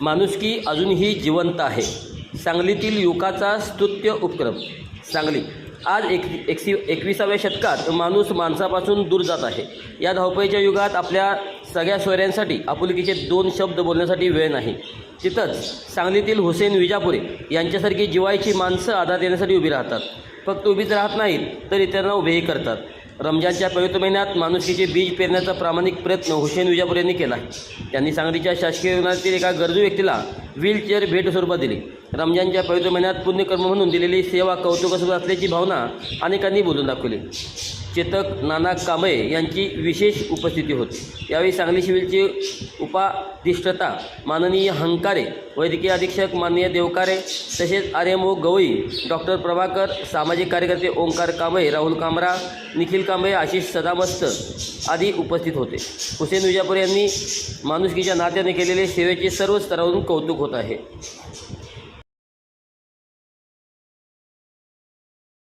माणुसकी अजूनही जिवंत आहे. सांगलीतील युकाचा स्तुत्य उपक्रम. सांगली. आज एक एकसी एकविसाव्या शतकात माणूस माणसापासून दूर जात आहे. या धावपळीच्या युगात आपल्या सगळ्या सोयऱ्यांसाठी आपुलकीचे दोन शब्द बोलण्यासाठी वेळ नाही. तिथंच सांगलीतील हुसेन विजापुरे यांच्यासारखी जिवायची माणसं आधार देण्यासाठी उभी राहतात. फक्त उभीच राहत नाहीत तर इतरांना उभेही करतात. रमजानच्या पवित्र महिन्यात माणुसकीचे बीज पेरण्याचा प्रामाणिक प्रयत्न हुसेन विजापूर यांनी केला त्यांनी सांगलीच्या शासकीय रुग्णालयातील एका गरजू व्यक्तीला व्हीलचेअर भेट स्वरूपात दिली. रमजानच्या पवित्र महिन्यात पुण्यकर्म म्हणून दिलेली सेवा कौतुकास्पद असल्याची भावना अनेकांनी बोलून दाखवली. चेतक नाना कांबळे यांची विशेष उपस्थिती होती. यावेळी सांगली सिव्हिलचे उपाधिष्ठता माननीय हंकारे वैद्यकीय अधीक्षक माननीय देवकारे तसेच R M O Gawai doctor Prabhakar सामाजिक कार्यकर्ते ओंकार कांबळे राहुल कांबरा निखिल कांबळे आशिष सदामस्त आदी उपस्थित होते. हुसेन विजापूर यांनी माणुसकीच्या नात्याने केलेले सेवेचे सर्व स्तरावरून कौतुक होत आहे.